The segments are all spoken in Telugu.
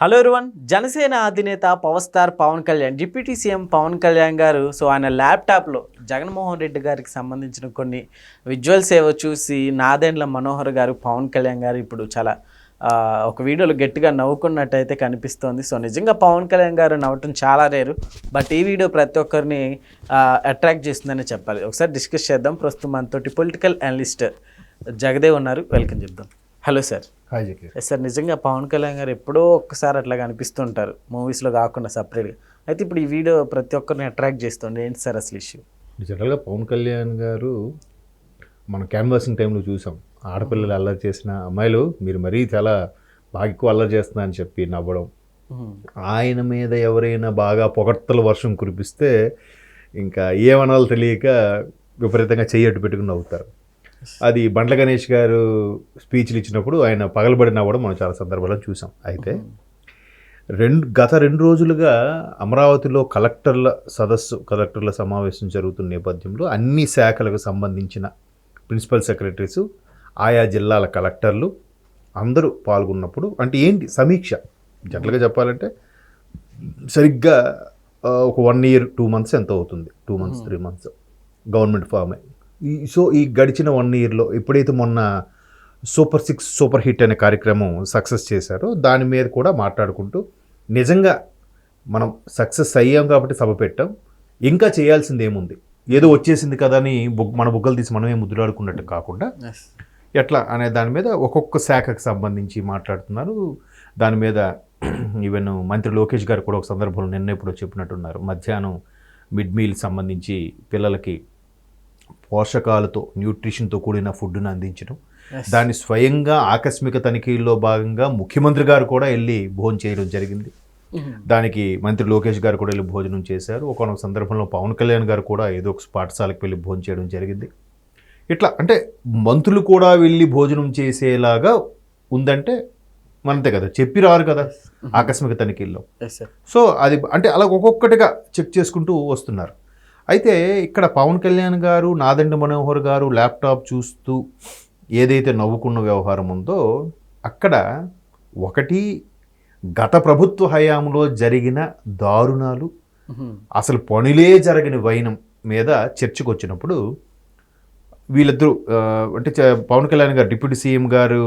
హలో ఎవరివన్ జనసేన అధినేత power star Pavan Kalyan deputy CM Pavan Kalyan garu so ఆయన ల్యాప్టాప్లో జగన్మోహన్ రెడ్డి గారికి సంబంధించిన కొన్ని విజువల్స్ ఏవో చూసి నాదెండ్ల మనోహర్ గారు పవన్ కళ్యాణ్ గారు ఇప్పుడు చాలా ఒక వీడియోలో గట్టిగా నవ్వుకున్నట్టయితే కనిపిస్తోంది. సో నిజంగా పవన్ కళ్యాణ్ గారు నవ్వటం చాలా రేరు బట్ ఈ వీడియో ప్రతి ఒక్కరిని అట్రాక్ట్ చేస్తుందని చెప్పాలి. ఒకసారి డిస్కస్ చేద్దాం. ప్రస్తుతం మనతోటి పొలిటికల్ అనలిస్ట్ జగదేవ్ ఉన్నారు. వెల్కమ్ చెప్దాం. Hello sir. ఎస్ సార్ నిజంగా పవన్ కళ్యాణ్ గారు ఎప్పుడో ఒక్కసారి అట్లా కనిపిస్తుంటారు మూవీస్లో కాకుండా సపరేట్గా అయితే ఇప్పుడు ఈ వీడియో ప్రతి ఒక్కరిని అట్రాక్ట్ చేస్తుంది. ఏంటి సార్ అసలు ఇష్యూ జనరల్గా పవన్ కళ్యాణ్ గారు మన క్యాన్వాసింగ్ టైంలో చూసాం. ఆడపిల్లలు అల్లరి చేసిన అమ్మాయిలు మీరు మరీ చాలా బాగా ఎక్కువ అల్లరి చేస్తున్నా అని చెప్పి నవ్వడం. ఆయన మీద ఎవరైనా బాగా పొగడ్తల వర్షం కురిపిస్తే ఇంకా ఏమనాలో తెలియక విపరీతంగా చెయ్యట్టు పెట్టుకుని నవ్వుతారు. అది బండ్ల గణేష్ గారు స్పీచ్లు ఇచ్చినప్పుడు ఆయన పగలబడి నవ్వడం మనం చాలా సందర్భాల్లో చూసాం. అయితే రెండు గత రెండు రోజులుగా అమరావతిలో కలెక్టర్ల సదస్సు కలెక్టర్ల సమావేశం జరుగుతున్న నేపథ్యంలో అన్ని శాఖలకు సంబంధించిన ప్రిన్సిపల్ సెక్రటరీస్ ఆయా జిల్లాల కలెక్టర్లు అందరూ పాల్గొన్నప్పుడు అంటే ఏంటి సమీక్ష? జనరల్గా చెప్పాలంటే సరిగ్గా ఒక వన్ ఇయర్ టూ మంత్స్ ఎంత అవుతుంది. Two months three months. Government form so ఈ గడిచిన వన్ ఇయర్లో ఎప్పుడైతే మొన్న సూపర్ సిక్స్ సూపర్ హిట్ అనే కార్యక్రమం సక్సెస్ చేశారో దాని మీద కూడా మాట్లాడుకుంటూ నిజంగా మనం సక్సెస్ అయ్యాం కాబట్టి సభ పెట్టాం. ఇంకా చేయాల్సింది ఏముంది? ఏదో వచ్చేసింది కదా అని బుక్ మన బుగ్గలు తీసి మనమే ముద్దులాడుకున్నట్టు కాకుండా ఎట్లా అనే దాని మీద ఒక్కొక్క శాఖకు సంబంధించి మాట్లాడుతున్నారు. దాని మీద ఈవెన్ మంత్రి లోకేష్ గారు కూడా ఒక సందర్భంలో నిన్న ఎప్పుడో చెప్పినట్టున్నారు. మధ్యాహ్నం మిడ్ మీల్ సంబంధించి పిల్లలకి పోషకాలతో న్యూట్రిషన్తో కూడిన ఫుడ్ను అందించడం. దాన్ని స్వయంగా ఆకస్మిక తనిఖీల్లో భాగంగా ముఖ్యమంత్రి గారు కూడా వెళ్ళి భోజనం చేయడం జరిగింది. దానికి మంత్రి లోకేష్ గారు కూడా వెళ్ళి భోజనం చేశారు. ఒకనొక సందర్భంలో పవన్ కళ్యాణ్ గారు కూడా ఏదో ఒక పాఠశాలకు వెళ్ళి భోజనం చేయడం జరిగింది. ఇట్లా అంటే మంత్రులు కూడా వెళ్ళి భోజనం చేసేలాగా ఉందంటే మనతే కదా చెప్పి రారు కదా ఆకస్మిక తనిఖీల్లో. సో అది అంటే అలా ఒక్కొక్కటిగా చెక్ చేసుకుంటూ వస్తున్నారు. అయితే ఇక్కడ పవన్ కళ్యాణ్ గారు నాదండి మనోహర్ గారు ల్యాప్టాప్ చూస్తూ ఏదైతే నవ్వుకున్న వ్యవహారం ఉందో అక్కడ ఒకటి గత ప్రభుత్వ హయాంలో జరిగిన దారుణాలు అసలు పనులే జరగని వైనం మీద చర్చకు వచ్చినప్పుడు వీళ్ళిద్దరూ అంటే పవన్ కళ్యాణ్ గారు డిప్యూటీ సీఎం గారు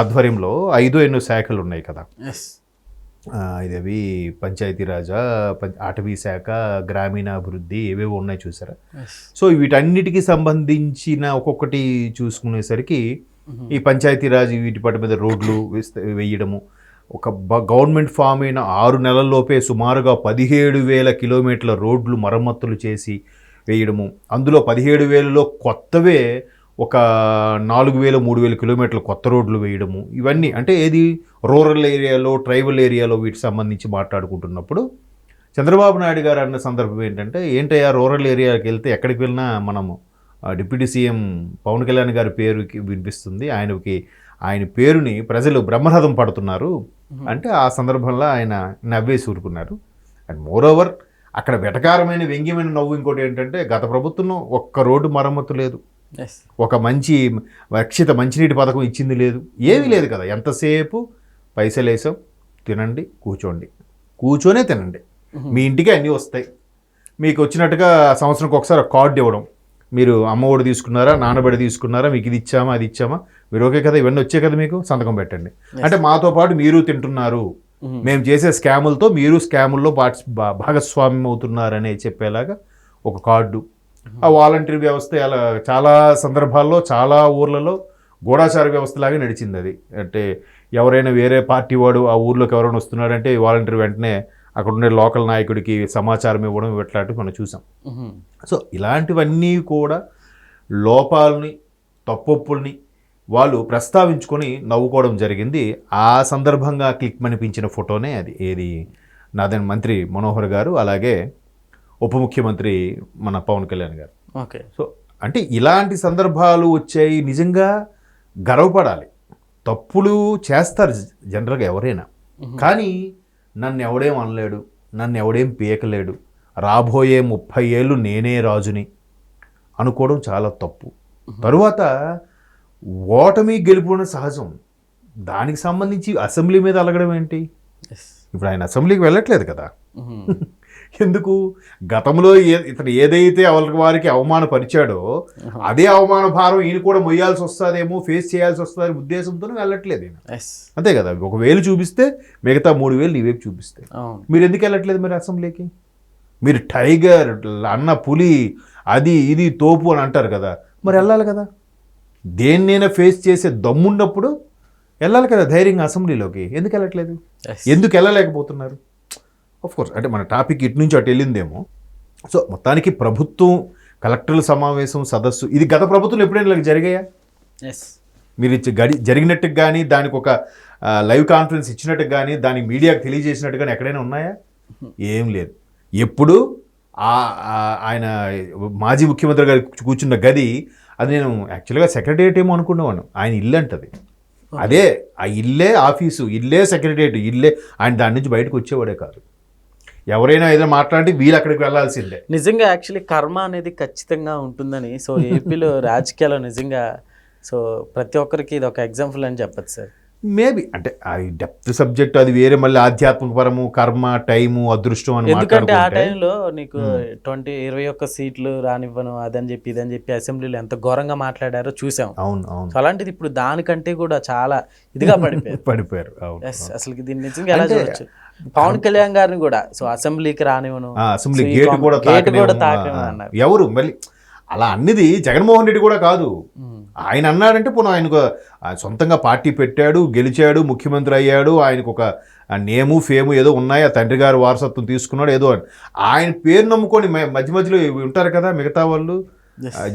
ఆధ్వర్యంలో ఐదో ఎన్నో శాఖలు ఉన్నాయి కదా. ఇదేవి పంచాయతీరాజా అటవీ శాఖ గ్రామీణాభివృద్ధి ఏవేవో ఉన్నాయి చూసారా? సో వీటన్నిటికీ సంబంధించిన ఒక్కొక్కటి చూసుకునేసరికి ఈ పంచాయతీరాజ్ వీటి పట్ల మీద రోడ్లు వేస్త- వేయడము ఒక బ- గవర్నమెంట్ ఫామ్ అయిన ఆరు నెలల్లోపే సుమారుగా పదిహేడు వేల కిలోమీటర్ల రోడ్లు మరమ్మతులు చేసి వేయడము. అందులో పదిహేడు వేలలో కొత్తవే ఒక నాలుగు వేల మూడు వేల కిలోమీటర్ల కొత్త రోడ్లు వేయడము ఇవన్నీ అంటే ఏది రూరల్ ఏరియాలో ట్రైబల్ ఏరియాలో వీటికి సంబంధించి మాట్లాడుకుంటున్నప్పుడు చంద్రబాబు నాయుడు గారు అన్న సందర్భం ఏంటంటే ఏంటయ్యా రూరల్ ఏరియాకి వెళ్తే ఎక్కడికి వెళ్ళినా మనము డిప్యూటీ సీఎం పవన్ కళ్యాణ్ గారి పేరుకి వినిపిస్తుంది. ఆయనకి ఆయన పేరుని ప్రజలు బ్రహ్మరథం పడుతున్నారు. అంటే ఆ సందర్భంలో ఆయన నవ్వేసి ఊరుకున్నారు అండ్ మోర్ ఓవర్ అక్కడ వెటకారమైన వ్యంగ్యమైన నవ్వు ఇంకోటి ఏంటంటే గత ప్రభుత్వంలో ఒక్క రోడ్డు మరమ్మతు లేదు. ఒక మంచి రక్షిత మంచినీటి పథకం ఇచ్చింది లేదు. ఏమీ లేదు కదా. ఎంతసేపు పైసలు వేసాం? తినండి కూర్చోండి. కూర్చొనే తినండి. మీ ఇంటికి అన్నీ వస్తాయి. మీకు వచ్చినట్టుగా సంవత్సరంకి ఒకసారి ఒక కార్డు ఇవ్వడం. మీరు అమ్మఒడి తీసుకున్నారా నాన్నబడి తీసుకున్నారా మీకు ఇది ఇచ్చామా అది ఇచ్చామా? మీరు ఓకే కదా? ఇవన్నీ వచ్చాయి కదా మీకు? సంతకం పెట్టండి. అంటే మాతో పాటు మీరు తింటున్నారు. మేము. చేసే స్కాములతో మీరు స్కాముల్లో పార్టి భా- భాగస్వామ్యం అవుతున్నారనే చెప్పేలాగా ఒక కార్డు ఆ వాలంటీర్ వ్యవస్థ అలా చాలా సందర్భాల్లో చాలా ఊర్లలో గూఢాచార వ్యవస్థలాగా నడిచింది అది. అంటే ఎవరైనా వేరే పార్టీ వాడు ఆ ఊర్లోకి ఎవరైనా వస్తున్నాడంటే వాలంటీర్ వెంటనే అక్కడ ఉండే లోకల్ నాయకుడికి సమాచారం ఇవ్వడం ఇట్లాంటివి మనం చూసాం. సో ఇలాంటివన్నీ కూడా లోపాలని తప్పొప్పుల్ని వాళ్ళు ప్రస్తావించుకొని నవ్వుకోవడం జరిగింది. ఆ సందర్భంగా క్లిక్ అనిపించిన ఫోటోనే అది. ఏది? నాదన్ మంత్రి మనోహర్ గారు అలాగే ఉప ముఖ్యమంత్రి మన పవన్ కళ్యాణ్ గారు. ఓకే. సో అంటే ఇలాంటి సందర్భాలు వచ్చాయి నిజంగా గర్వపడాలి. తప్పులు చేస్తారు జనరల్గా ఎవరైనా. కానీ నన్ను ఎవడేం అనలేడు నన్ను ఎవడేం పీకలేడు రాబోయే ముప్పై ఏళ్ళు నేనే రాజుని అనుకోవడం చాలా తప్పు. తరువాత ఓటమి గెలుపు అనేది సహజం. దానికి సంబంధించి అసెంబ్లీ మీద అలగడం ఏంటి. ఇప్పుడు ఆయన అసెంబ్లీకి వెళ్ళట్లేదు కదా. ఎందుకు? గతంలో ఇతను ఏదైతే వాళ్ళ వారికి అవమానపరిచాడో అదే అవమాన భారం ఈయన కూడా మొయ్యాల్సి వస్తుందేమో ఫేస్ చేయాల్సి వస్తుందనే ఉద్దేశంతో వెళ్ళట్లేదు. అంతే కదా? ఒక వేలు చూపిస్తే మిగతా మూడు వేలు నీ వైపు చూపిస్తాయి అవును. మీరు ఎందుకు వెళ్ళట్లేదు మరి అసెంబ్లీకి? మీరు టైగర్ అన్న పులి అది ఇది తోపు అని అంటారు కదా. మరి వెళ్ళాలి కదా? దేన్నైనా ఫేస్ చేసే దమ్మున్నప్పుడు వెళ్ళాలి కదా ధైర్యంగా అసెంబ్లీలోకి? ఎందుకు వెళ్ళట్లేదు. ఎందుకు వెళ్ళలేకపోతున్నారు? కోర్స్ అంటే మన టాపిక్ ఇటు నుంచి అటు వెళ్ళిందేమో. సో మొత్తానికి ప్రభుత్వం కలెక్టర్ల సమావేశం సదస్సు ఇది గత ప్రభుత్వం ఎప్పుడైనా ఇలా జరిగాయా? Yes. మీరు ఇచ్చి గడి జరిగినట్టుకు కానీ దానికి ఒక లైవ్ కాన్ఫరెన్స్ ఇచ్చినట్టుకు కానీ దానికి మీడియాకి తెలియజేసినట్టు కానీ ఎక్కడైనా ఉన్నాయా? ఏం లేదు. ఎప్పుడు ఆయన మాజీ ముఖ్యమంత్రి గారు కూర్చున్న గది అది నేను యాక్చువల్గా సెక్రటరియట్ ఏమో అనుకునేవాను ఆయన ఇల్లు అంటది. అదే ఆ ఇల్లే ఆఫీసు ఇల్లే సెక్రటరియట్ ఇల్లే ఆయన దాని నుంచి బయటకు వచ్చేవాడే కాదు. ఎవరైనా ఏదైనా మాట్లాడితే వీళ్ళు అక్కడికి వెళ్ళాల్సిందే. నిజంగా యాక్చువల్లీ కర్మ అనేది ఖచ్చితంగా ఉంటుందని సో ఏపీలో రాజకీయాలు నిజంగా సో ప్రతి ఒక్కరికి ఇది ఒక ఎగ్జాంపుల్ అని చెప్పచ్చు సార్ మేబీ. అంటే అది డెప్త్ సబ్జెక్ట్ అది వేరే మళ్ళీ ఆధ్యాత్మిక పరము కర్మ టైము అదృష్టం అని ఎందుకంటే ఆ టైంలో నీకు ట్వంటీ ఇరవై ఒక్క సీట్లు రానివ్వను అదని చెప్పి ఇదని చెప్పి అసెంబ్లీలో ఎంత ఘోరంగా మాట్లాడారో చూసాం. అవును అవును. అలాంటిది ఇప్పుడు దానికంటే కూడా చాలా ఇదిగా పడిపోయారు. పడిపోయారు అసలు దీన్ని నిజంగా ఎలా చూడొచ్చు? పవన్ కళ్యాణ్ గారిని కూడా సో అసెంబ్లీకి రానివ్వను. అసెంబ్లీ గేట్ కూడా గేట్ ఎవరు? మళ్ళీ అలా అన్నది జగన్మోహన్ రెడ్డి కూడా కాదు. ఆయన అన్నాడంటే పోనీ ఆయనకు సొంతంగా పార్టీ పెట్టాడు గెలిచాడు ముఖ్యమంత్రి అయ్యాడు ఆయనకు ఒక నేము ఫేము ఏదో ఉన్నాయి ఆ తండ్రి గారు వారసత్వం తీసుకున్నాడు ఏదో అని. ఆయన పేరు నమ్ముకొని మధ్య మధ్యలో ఉంటారు కదా మిగతా వాళ్ళు.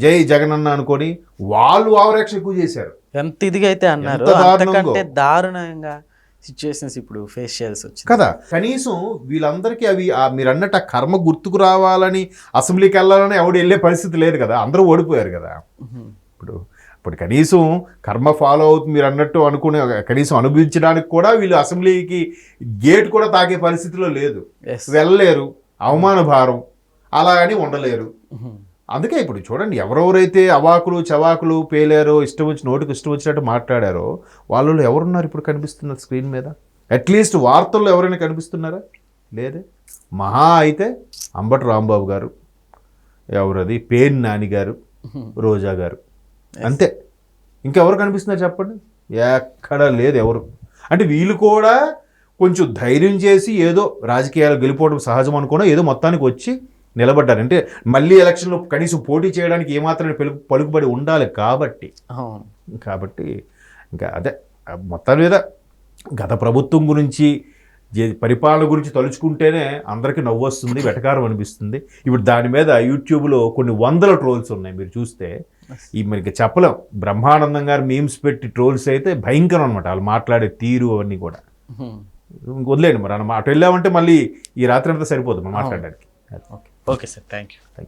జై జగన్ అన్న అనుకొని వాళ్ళు ఆవరేక్ష ఎక్కువ చేశారు. ఎంత ఇదిగా అయితే అన్నారు. అంతకంటే దారుణంగా సిచ్యువేషన్స్ ఇప్పుడు ఫేస్ చేయాల్సి వచ్చింది. కదా కనీసం వీళ్ళందరికీ అవి ఆ మీరు అన్నట్టు ఆ కర్మ గుర్తుకు రావాలని అసెంబ్లీకి వెళ్ళాలని ఎవడు వెళ్ళే పరిస్థితి లేదు కదా అందరూ ఓడిపోయారు కదా. ఇప్పుడు ఇప్పుడు కనీసం కర్మ ఫాలో అవుతుంది మీరు అన్నట్టు అనుకునే కనీసం అనుభవించడానికి కూడా వీళ్ళు అసెంబ్లీకి గేట్ కూడా తాకే పరిస్థితిలో లేదు. వెళ్ళలేరు అవమాన భారం అలా అని ఉండలేరు. అందుకే ఇప్పుడు చూడండి ఎవరెవరైతే అవాకులు చవాకులు పేలారో ఇష్టం వచ్చి నోటికి ఇష్టం వచ్చినట్టు మాట్లాడారో వాళ్ళు ఎవరున్నారు ఇప్పుడు కనిపిస్తున్నారు స్క్రీన్ మీద? అట్లీస్ట్ వార్తల్లో ఎవరైనా కనిపిస్తున్నారా? లేదే? మహా అయితే అంబటి రాంబాబు గారు ఎవరది? పేన్ నాని గారు. రోజా గారు. అంతే. ఇంకెవరు కనిపిస్తున్నారు చెప్పండి? ఎక్కడ లేదు ఎవరు. అంటే వీళ్ళు కూడా కొంచెం ధైర్యం చేసి ఏదో రాజకీయాలు గెలిపోవడం సహజం అనుకున్నా ఏదో మొత్తానికి వచ్చి నిలబడ్డారు. అంటే మళ్ళీ ఎలక్షన్లో కనీసం పోటీ చేయడానికి ఏమాత్రం పలుకు పలుకుబడి ఉండాలి కాబట్టి. కాబట్టి ఇంకా అదే మొత్తం మీద గత ప్రభుత్వం గురించి పరిపాలన గురించి తలుచుకుంటేనే అందరికీ నవ్వు వస్తుంది వెటకారం అనిపిస్తుంది. ఇప్పుడు దాని మీద యూట్యూబ్లో కొన్ని వందల ట్రోల్స్ ఉన్నాయి మీరు చూస్తే. ఈ మనకి చెప్పలేం. బ్రహ్మానందం గారు మీమ్స్ పెట్టి ట్రోల్స్ అయితే భయంకరం అనమాట వాళ్ళు మాట్లాడే తీరు అవన్నీ కూడా. ఇంక వదిలేండి మరి. అన్న- అటు వెళ్ళామంటే మళ్ళీ ఈ రాత్రి అంతా సరిపోదు మనం మాట్లాడడానికి. Okay okay sir thank you thank you